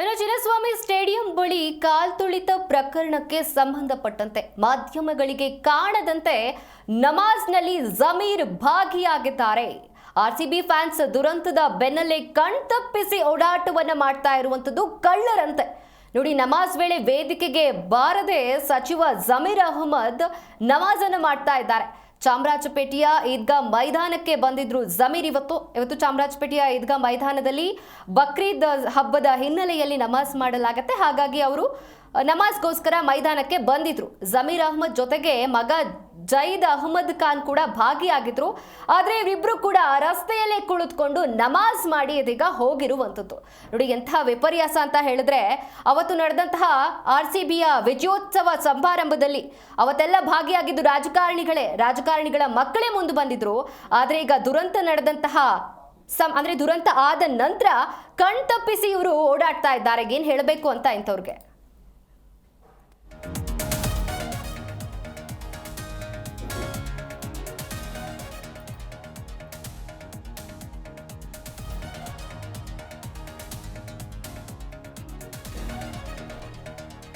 ಇನ್ನು ಚಿನ್ನಸ್ವಾಮಿ ಸ್ಟೇಡಿಯಂ ಬಳಿ ಕಾಲ್ತುಳಿತ ಪ್ರಕರಣಕ್ಕೆ ಸಂಬಂಧಪಟ್ಟಂತೆ ಮಾಧ್ಯಮಗಳಿಗೆ ಕಾಣದಂತೆ ನಮಾಜ್ನಲ್ಲಿ ಜಮೀರ್ ಭಾಗಿಯಾಗಿದ್ದಾರೆ. ಆರ್ಸಿಬಿ ಫ್ಯಾನ್ಸ್ ದುರಂತದ ಬೆನ್ನಲ್ಲೇ ಕಣ್ತಪ್ಪಿಸಿ ಓಡಾಟವನ್ನು ಮಾಡ್ತಾ ಇರುವಂಥದ್ದು ಕಳ್ಳರಂತೆ. ನೋಡಿ, ನಮಾಜ್ ವೇಳೆ ವೇದಿಕೆಗೆ ಬಾರದೆ ಸಚಿವ ಜಮೀರ್ ಅಹಮದ್ ನಮಾಜನ್ನು ಮಾಡ್ತಾ ಇದ್ದಾರೆ. ಚಾಮರಾಜಪೇಟೆಯ ಈದ್ಗಾ ಮೈದಾನಕ್ಕೆ ಬಂದಿದ್ರು ಜಮೀರ್. ಇವತ್ತು ಇವತ್ತು ಚಾಮರಾಜಪೇಟೆಯ ಈದ್ಗಾ ಮೈದಾನದಲ್ಲಿ ಬಕ್ರೀದ್ ಹಬ್ಬದ ಹಿನ್ನೆಲೆಯಲ್ಲಿ ನಮಾಜ್ ಮಾಡಲಾಗತ್ತೆ. ಹಾಗಾಗಿ ಅವರು ನಮಾಜ್ಗೋಸ್ಕರ ಮೈದಾನಕ್ಕೆ ಬಂದಿದ್ರು. ಜಮೀರ್ ಅಹಮದ್ ಜೊತೆಗೆ ಮಗ ಜೈದ್ ಅಹಮದ್ ಖಾನ್ ಕೂಡ ಭಾಗಿಯಾಗಿದ್ರು. ಆದ್ರೆ ಇವರಿಬ್ರು ಕೂಡ ರಸ್ತೆಯಲ್ಲೇ ಕುಳಿತುಕೊಂಡು ನಮಾಜ್ ಮಾಡಿ ಇದೀಗ ಹೋಗಿರುವಂಥದ್ದು. ನೋಡಿ, ಎಂಥ ವಿಪರ್ಯಾಸ ಅಂತ ಹೇಳಿದ್ರೆ, ಅವತ್ತು ನಡೆದಂತಹ ಆರ್ ಸಿ ಬಿಯ ವಿಜಯೋತ್ಸವ ಸಮಾರಂಭದಲ್ಲಿ ಅವತ್ತೆಲ್ಲ ಭಾಗಿಯಾಗಿದ್ದು ರಾಜಕಾರಣಿಗಳೇ. ರಾಜಕಾರಣಿಗಳ ಮಕ್ಕಳೇ ಮುಂದೆ ಬಂದಿದ್ರು. ಆದ್ರೆ ಈಗ ದುರಂತ ನಡೆದಂತಹ ಸಮ್ ಅಂದ್ರೆ ದುರಂತ ಆದ ನಂತರ ಕಣ್ತಪ್ಪಿಸಿ ಇವರು ಓಡಾಡ್ತಾ ಇದ್ದಾರೆ. ಏನ್ ಹೇಳಬೇಕು ಅಂತ ಇಂಥವ್ರಿಗೆ?